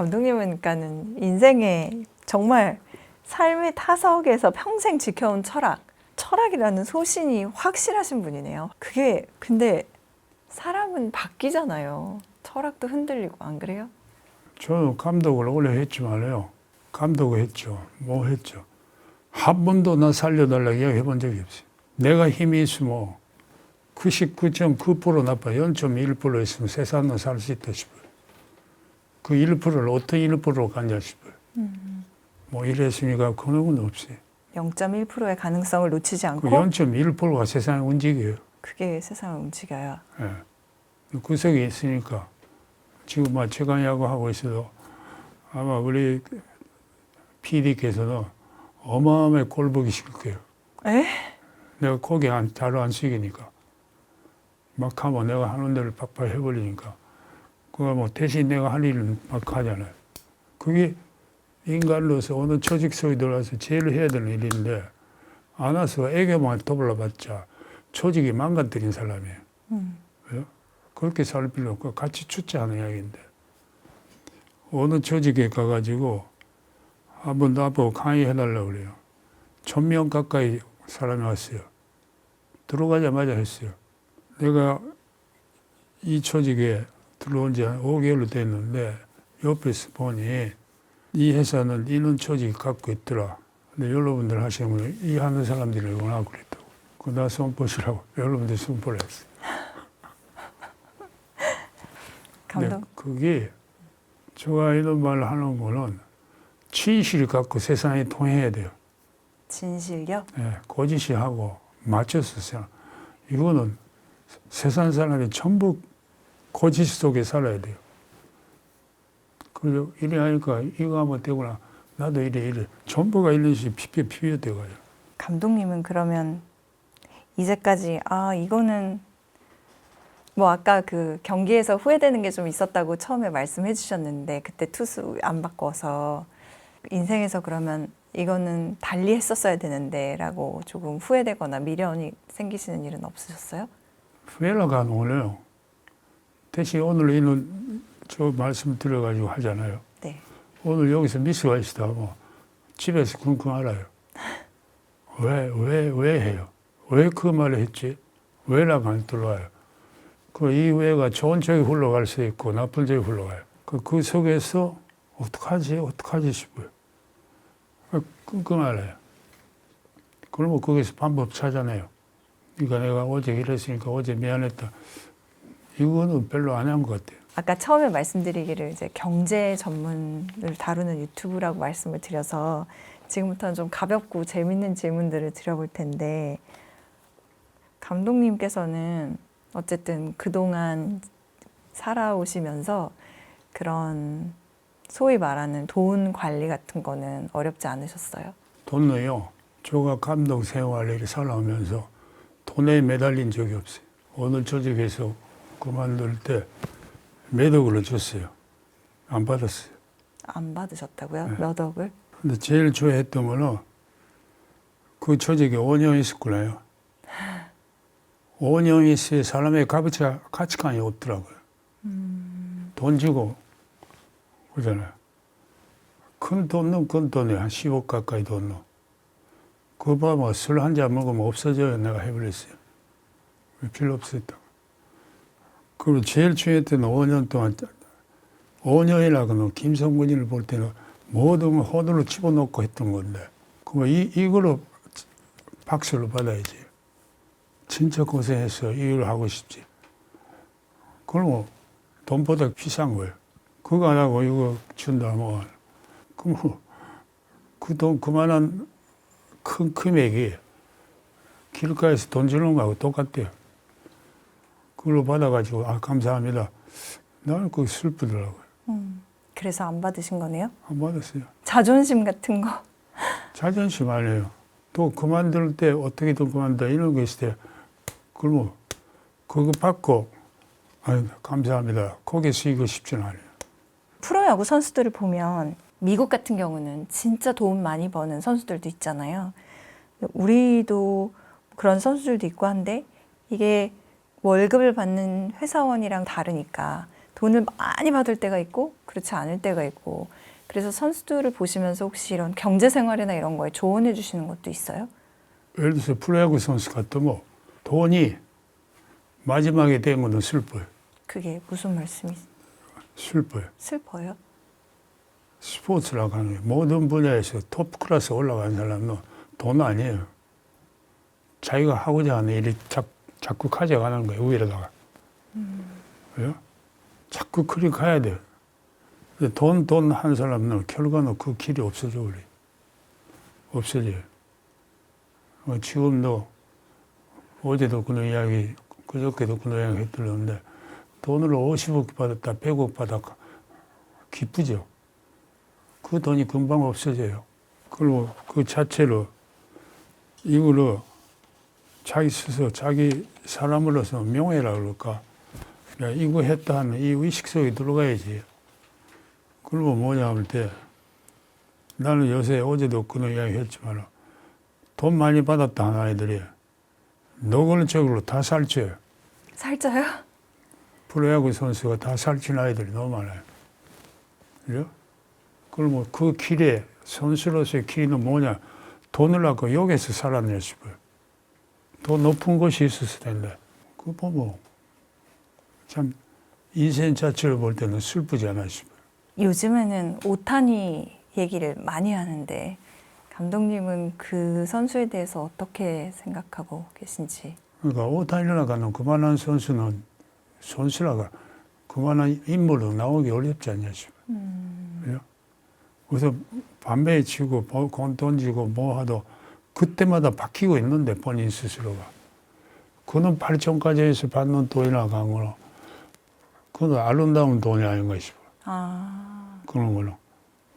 감독님은 그러니까는 인생의 정말 삶의 타석에서 평생 지켜온 철학, 철학이라는 소신이 확실하신 분이네요. 그게 근데 사람은 바뀌잖아요. 철학도 흔들리고 안 그래요? 저는 감독을 오래 했지만요. 감독을 했죠. 뭐 했죠. 한 번도 나 살려달라고 이야기해 본 적이 없어요. 내가 힘이 있으면 99.9% 나빠 0.1% 있으면 세상은 살 수 있다 싶어요. 그 1%를 어떤 1%로 갔냐 싶어요. 뭐 이랬으니까 그런 건 없어요. 0.1%의 가능성을 놓치지 그 않고 0.1%가 세상을 움직여요. 그게 세상을 움직여요. 예. 구석에 있으니까 지금 막 최강야구 하고 있어도 아마 우리 PD께서는 어마어마하게 꼴 보기 싫을 거예요. 에? 내가 고개 안, 자로 안 숙이니까. 막 하면 내가 하는 대로 팍팍 해버리니까. 그거 뭐 대신 내가 할 일은 막 하잖아요. 그게 인간으로서 어느 조직 속에 들어와서 제일 해야 되는 일인데, 안 와서 애교만 떠불러봤자 조직이 망가뜨린 사람이에요. 음. 왜요? 그렇게 살 필요 없고 같이 출제하는 이야기인데 어느 조직에 가가지고 한번 나보고 강의해달라고 그래요. 천 명 가까이 사람이 왔어요. 들어가자마자 했어요. 내가 이 조직에 들어온 지 한 5개월 됐는데 옆에서 보니 이 회사는 이런 조직이 갖고 있더라. 근데 여러분들 하시면 이 하는 사람들이 워낙 그랬다고. 그나 손보시라고 여러분들 했어요. 감독. 네, 그게 제가 이런 말을 하는 거는 진실을 갖고 세상에 통해야 돼요. 진실요? 예, 거짓이 하고 맞춰서 생 이거는 세상 사람이 전부 거짓 속에 살아야 돼요. 그리고 이래 하니까 이거 하면 되구나. 나도 이래 이래. 전부가 이런 식이 피피 피어 돼가요. 감독님은 그러면 이제까지 아 이거는 뭐 아까 그 경기에서 후회되는 게 좀 있었다고 처음에 말씀해 주셨는데 그때 투수 안 바꿔서 인생에서 그러면 이거는 달리 했었어야 되는데라고 조금 후회되거나 미련이 생기시는 일은 없으셨어요? 후회가 안 오네요. 대신 오늘 이는 저 말씀 드려가지고 하잖아요. 네. 오늘 여기서 미스가 있다고 집에서 쿵쿵 알아요. 왜, 왜, 왜 해요? 왜 그 말을 했지? 왜라고 안 들어와요? 그이 왜가 좋은 쪽에 흘러갈 수 있고 나쁜 쪽에 흘러가요. 그, 그 속에서 어떡하지? 어떡하지 싶어요. 그 끙끙 알아요. 그러면 거기서 방법 찾아내요. 그러니까 내가 어제 이랬으니까 어제 미안했다. 이거는 별로 안 한 것 같아요. 아까 처음에 말씀드리기를 이제 경제 전문을 다루는 유튜브라고 말씀을 드려서 지금부터는 좀 가볍고 재밌는 질문들을 드려볼 텐데 감독님께서는 어쨌든 그동안 살아오시면서 그런 소위 말하는 돈 관리 같은 거는 어렵지 않으셨어요? 돈을요, 제가 감독 생활을 살아오면서 돈에 매달린 적이 없어요. 어느 조직에서 그만둘 때몇 억을 줬어요. 안 받았어요. 안 받으셨다고요? 네. 몇 억을? 근데 제일 좋아했던 거는 그 조직에 5년 있었구나요. 5년 있어야 사람의 가치, 가치관이 없더라고요. 돈 주고, 그러잖아요. 큰 돈은 큰 돈이 한 10억 가까이 돈은. 그거 봐뭐 술한 잔 먹으면 없어져요. 내가 해버렸어요. 필요 없었다. 그리고 제일 중요했던 5년 동안 5년이라 그러면 김성근이를 볼 때는 모든 걸 호들로 집어넣고 했던 건데 그거 이, 이걸로 박수를 받아야지. 진짜 고생했어. 이 일을 하고 싶지. 그러면 돈보다 비싼 거예요. 그거 안 하고 이거 준다 뭐. 그럼 그 돈 그만한 큰 금액이 길가에서 돈 주는 거하고 똑같대요. 그걸로 받아가지고 아 감사합니다. 나는 그게 슬프더라고요. 음, 그래서 안 받으신 거네요? 안 받았어요. 자존심 같은 거? 자존심 아니에요. 또 그만둘 때 어떻게든 그만둬 이런 거 있을 때 그러면 그거 받고 아유 감사합니다. 고개 숙이고 싶지는 않아요. 프로야구 선수들을 보면 미국 같은 경우는 진짜 돈 많이 버는 선수들도 있잖아요. 우리도 그런 선수들도 있고 한데 이게 월급을 받는 회사원이랑 다르니까 돈을 많이 받을 때가 있고 그렇지 않을 때가 있고 그래서 선수들을 보시면서 혹시 이런 경제 생활이나 이런 거에 조언해 주시는 것도 있어요? 예를 들어서 프로야구 선수 같으면 돈이 마지막에 된 거는 슬퍼요. 그게 무슨 말씀이 슬퍼요. 슬퍼요? 스포츠라고 하는 게 모든 분야에서 토프 클래스 올라간 사람은 돈 아니에요. 자기가 하고자 하는 일이 자, 자꾸 가져가는 거예요, 위에다가. 왜요? 자꾸 그리 가야. 근데 돈, 돈 한 사람은 결과는 그 길이 없어져, 우리. 없어져요. 어, 지금도 어제도 그런 이야기, 그저께도 그런 이야기 했들었는데 돈을 50억 받았다, 100억 받았다. 기쁘죠. 그 돈이 금방 없어져요. 그리고 그 자체로 이거를 자기 스스로 자기 사람으로서 명예라 그럴까. 야, 이거 했다 하는 이 의식 속에 들어가야지. 그리고 뭐냐 할때 나는 요새 어제도 그런 이야기 했지만 돈 많이 받았다 하는 아이들이 노골적으로 다 살쪄요. 살쪄요? 프로야구 선수가 다 살찐 아이들이 너무 많아요. 그죠? 그러면 그 길에, 선수로서의 길은 뭐냐? 돈을 갖고 여기서 살아낼 싶어요. 더 높은 곳이 있었을 텐데. 그거 보면 참 인생 자체를 볼 때는 슬프지 않아 싶어요. 요즘에는 오타니 얘기를 많이 하는데 감독님은 그 선수에 대해서 어떻게 생각하고 계신지 그러니까 오타니라 가는 그만한 선수는 선수라가 그만한 인물로 나오기 어렵지 않냐 싶어요. 그죠? 그래서 반배에 치고 뭐, 돈 던지고 뭐 하도 그때마다 바뀌고 있는데 본인 스스로가 그는 8천까지 해서 받는 돈이나 간 거는 그건 아름다운 돈이 아닌가 싶어요. 아 그런 거는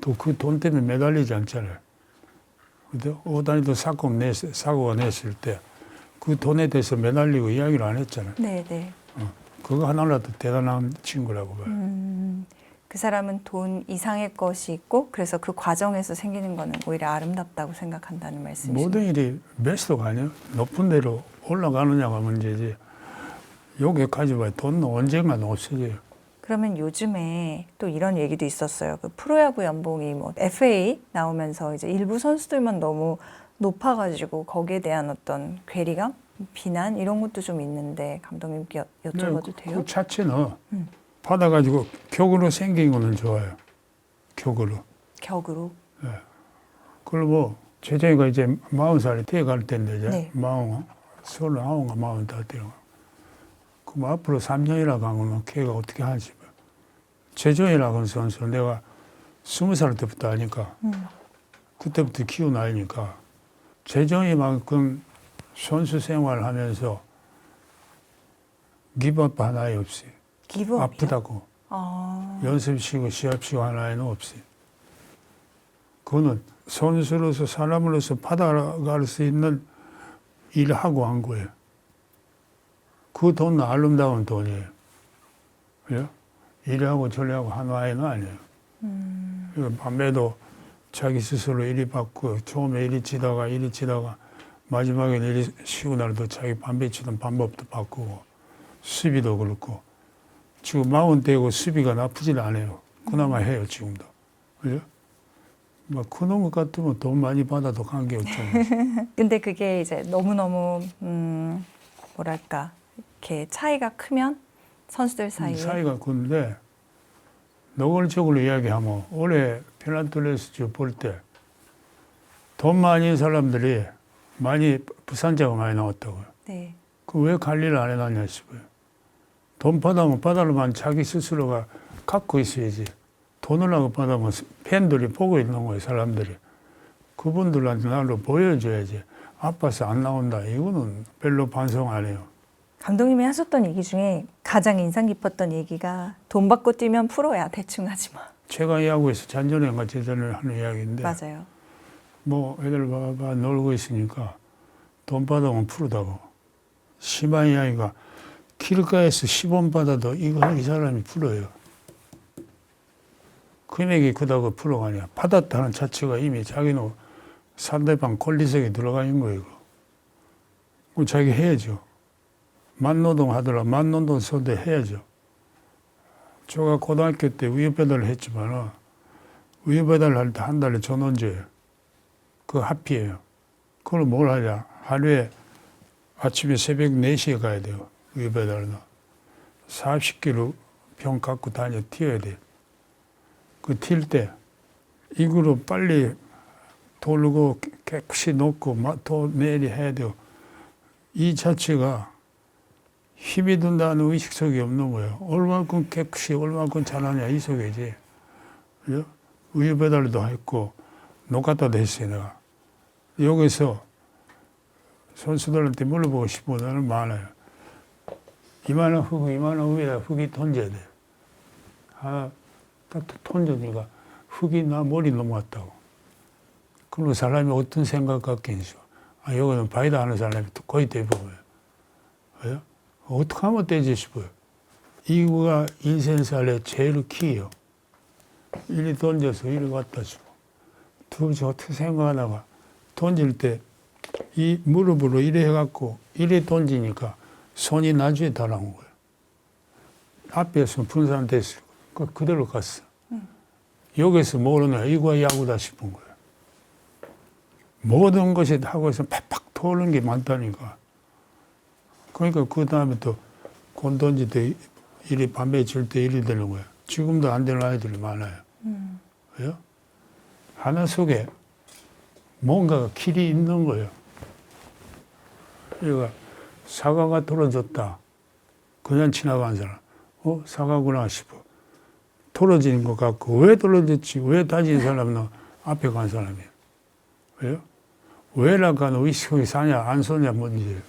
또그 돈 때문에 매달리지 않잖아요. 근데 오다니도 사건 냈, 사고가 냈을 때 그 돈에 대해서 매달리고 이야기를 안 했잖아요. 네네 그거 하나라도 대단한 친구라고 봐요. 음, 그 사람은 돈 이상의 것이 있고 그래서 그 과정에서 생기는 거는 오히려 아름답다고 생각한다는 말씀이시죠? 모든 일이 베스트가 아니에요. 높은 데로 올라가느냐가 문제지. 여기까지 봐요. 돈은 언젠가 없어져요. 그러면 요즘에 또 이런 얘기도 있었어요. 그 프로야구 연봉이 뭐 FA 나오면서 이제 일부 선수들만 너무 높아가지고 거기에 대한 어떤 괴리감, 비난 이런 것도 좀 있는데 감독님께 여- 여쭤봐도 그- 돼요? 그 자체는 음. 받아가지고 격으로 생긴 거는 좋아요. 격으로. 격으로. 그리고 재정이가 이제 마흔 살이 돼갈 텐데 이제 네. 마흔 서른아홉인가 마흔 다 돼요. 그럼 앞으로 3년이라 가면 걔가 어떻게 하지? 재정이라고 하는 선수는 내가 스무 살 때부터 하니까 음. 그때부터 키운 아이니까 재정이만큼 선수 생활을 하면서 기밥 하나에 없이 기부업이요? 아프다고 아, 연습 쉬고 시합 쉬고 하나에는 없이 그거는 선수로서 사람으로서 받아갈 수 있는 일을 하고 한 거예요. 그 돈은 아름다운 돈이에요. 그죠? 이래하고 저래하고 한 아이는 아니에요. 음, 밤에도 자기 스스로 이리 받고 처음에 이리 치다가 이리 치다가 마지막에는 이리 쉬고 날도 자기 밤배 치던 방법도 바꾸고 수비도 그렇고 지금 마흔 대고 수비가 나쁘진 않아요. 그나마 해요 지금도. 그죠? 뭐 그런 것 같으면 돈 많이 받아도 관계없잖아요. 근데 그게 이제 너무너무 음, 뭐랄까 이렇게 차이가 크면 선수들 사이에 사이가 큰데 노골적으로 이야기하면 올해 페난톨레스 볼때 돈 많은 사람들이 많이 부산자가 많이 나왔다고요. 네. 그 왜 관리를 안 해놨냐 싶어요. 돈 받아면 받아로만 자기 스스로가 갖고 있어야지. 돈을 하고 받아면 팬들이 보고 있는 거예요, 사람들이. 그분들한테 나로 보여줘야지. 아파서 안 나온다. 이거는 별로 반성 안 해요. 감독님이 하셨던 얘기 중에 가장 인상 깊었던 얘기가 돈 받고 뛰면 프로야 대충 하지 마. 제가 야구에서 잔전형과 재전을 하는 이야기인데 맞아요. 뭐 애들 봐봐 놀고 있으니까 돈 받아면 프로다고. 심한 이야기가 길가에서 10원 받아도 이거 이 사람이 프로예요. 금액이 크다고 아니야. 받았다는 자체가 이미 자기는 상대방 권리석에 들어가 있는 거예요. 그럼 자기 해야죠. 만노동 하더라. 만노동 선대 해야죠. 제가 고등학교 때 우유 배달을 했지만 우유 배달 할 때 한 달에 전원 줘요. 그 합의예요. 그걸 뭘 하냐? 하루에 아침에 새벽 4시에 가야 돼요. 우유 배달은. 40km 병 갖고 다녀 튀어야 돼요. 그튈 때 이거로 빨리 돌고 깨끗이 놓고 막도 내리 해야 돼요. 이 자체가 힘이 든다는 의식 속에 없는 거예요. 얼마큼 깨끗이 얼마큼 잘하냐 이 속에지. 그죠? 우유 배달도 했고 노가다도 했어요 내가. 여기서 선수들한테 물어보고 싶은 거는 많아요. 이만한 흙, 이만한 위에다 흙이 던져야 돼요. 아, 딱 던져니까 흙이 나 머리 넘어갔다고. 그리고 사람이 어떤 생각 갖겠어. 아, 여기는 바이다 하는 사람이 또 거의 대부분이에요. 왜요? 어떻게 하면 되지 싶어요. 이거가 인생살의 제일 키예요. 이리 던져서 이리 갖다 주고. 도대체 어떻게 생각하다가 던질 때 이 무릎으로 이래 해갖고 이래 던지니까 손이 나중에 달아온 거예요. 앞에서 분산됐어요. 그 그대로 갔어. 여기서 모르나 이거 야구다 싶은 거예요. 모든 것이 하고 있으면 팍팍 터오는 게 많다니까. 그러니까 그 다음에 또곤 던질 때 일이 밤에 질때 일이 되는 거예요. 지금도 안 되는 아이들이 많아요. 왜요? 하나 속에 뭔가가 길이 있는 거예요. 그러니까 사과가 떨어졌다. 그냥 지나간 사람, 어 사과구나 싶어. 떨어지는 것 같고 왜 떨어졌지? 왜 다진 사람은 앞에 간 사람이에요. 왜요? 왜라고 하는 의식이 사냐 안 서냐 문제예요.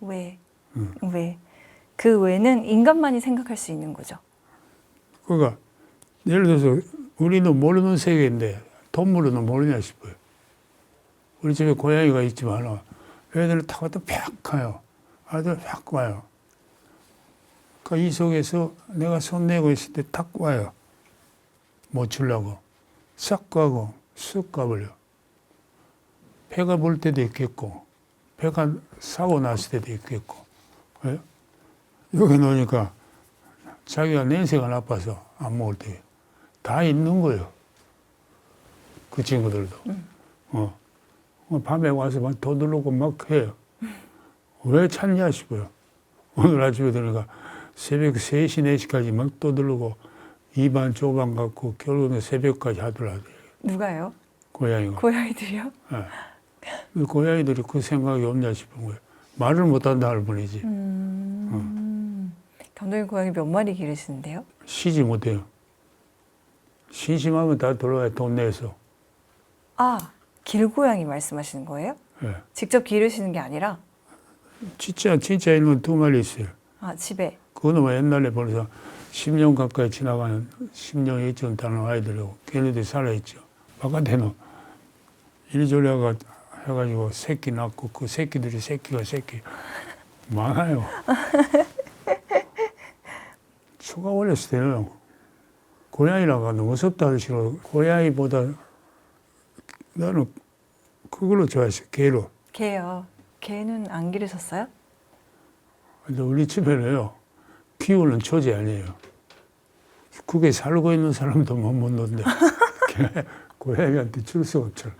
왜? 음. 왜? 그 왜는 인간만이 생각할 수 있는 거죠. 그러니까 예를 들어서 우리는 모르는 세계인데 동물은 모르냐 싶어요. 우리 집에 고양이가 있지만 애들 타고 또 팍 가요. 아들 팍 와요. 그러니까 이 속에서 내가 손 내고 있을 때 탁 와요. 못 주려고. 싹 가고 쑥 가버려. 배가 볼 때도 있겠고 배가 사고 났을 때도 있겠고 왜? 여기 놓으니까 자기가 냄새가 나빠서 안 먹을 때 다 있는 거예요. 그 친구들도. 어. 어, 밤에 와서 막 도들르고 막 해요. 왜 찾냐 싶어요. 오늘 아침에 들어가 새벽 3시, 4시까지 막 떠들고 이반 조반 갖고 결국은 새벽까지 하더라고요. 누가요? 고양이가. 고양이들이요? 예. 그 고양이들이 그 생각이 없냐 싶은 거예요. 말을 못한다 할 뿐이지. 음. 감독님 고양이 몇 마리 기르시는데요? 쉬지 못해요. 심심하면 다 들어와요, 돈 내서. 아, 길고양이 말씀하시는 거예요? 예. 직접 기르시는 게 아니라 진짜, 진짜 일본 두 마리 있어요. 아, 집에. 그거는 뭐 옛날에 벌써 10년 가까이 지나가는 10년 이쯤 다는 아이들이고 걔네들이 살아있죠. 바깥에는 이리저리 해가- 해가지고 새끼 낳고 그 새끼들이 새끼가 새끼 많아요. 추가 올렸을 때는 고양이라고 너무 무섭다 하시고 고양이보다 나는 그걸로 좋아했어요. 개로. 개요. 개는 안 기르셨어요? 근데 우리 집에는요, 키우는 처지 아니에요. 그게 살고 있는 사람도 못 먹는데, 걔 고양이한테 줄 수 없죠.